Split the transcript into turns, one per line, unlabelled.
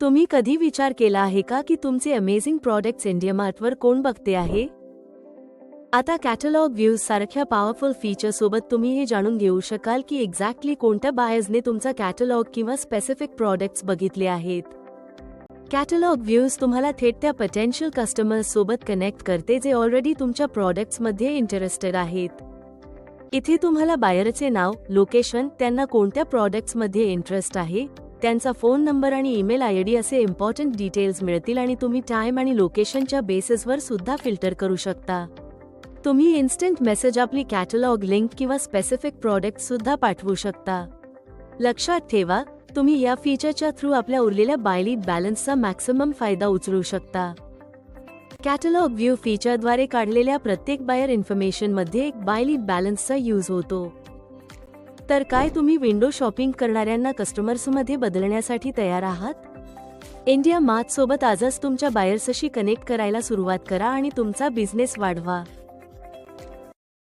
तुम्ही कधी विचार केला आहे का की तुमचे अमेझिंग प्रॉडक्ट्स इंडिया मार्टवर कोण बघते आहे? आता कॅटलॉग व्ह्यूज सारख्या पॉवरफुल फीचर सोबत तुम्ही हे जाणून घेऊ शकाल की एक्झॅक्टली कोणत्या बायर्सने तुमचा कॅटलॉग किंवा स्पेसिफिक प्रॉडक्ट्स बघितले आहेत. कॅटलॉग व्ह्यूज तुम्हाला थेट त्या पोटेन्शियल कस्टमर्स सोबत कनेक्ट करते जे ऑलरेडी तुमच्या प्रॉडक्ट्समध्ये इंटरेस्टेड आहेत. इथे तुम्हाला बायरचे नाव लोकेशन त्यांना कोणत्या प्रॉडक्ट्समध्ये इंटरेस्ट आहे? त्यांचा फोन नंबर आणि ईमेल आय डी असे इम्पॉर्टंट डिटेल्स मिळतील आणि तुम्ही टाइम आणि लोकेशनच्या बेसिसवर सुद्धा फिल्टर करू शकता. तुम्ही इन्स्टंट मेसेज आपली कॅटलॉग लिंक किंवा स्पेसिफिक प्रॉडक्ट सुद्धा पाठवू शकता. लक्षात ठेवा तुम्ही या फीचरच्या थ्रू आपल्या उरलेल्या बायलीड बॅलन्सचा मॅक्सिमम फायदा उचलू शकता. कॅटलॉग व्ह्यू फीचरद्वारे काढलेल्या प्रत्येक बायर इन्फॉर्मेशनमध्ये एक बायलीड बॅलन्सचा यूज होतो. तर काय तुम्ही विंडो शॉपिंग करणाऱ्यांना कस्टमर्समध्ये बदलण्यासाठी तयार आहात? इंडिया मात सोबत आजच तुमच्या बायर्सशी कनेक्ट करायला सुरुवात करा आणि तुमचा बिझनेस वाढवा.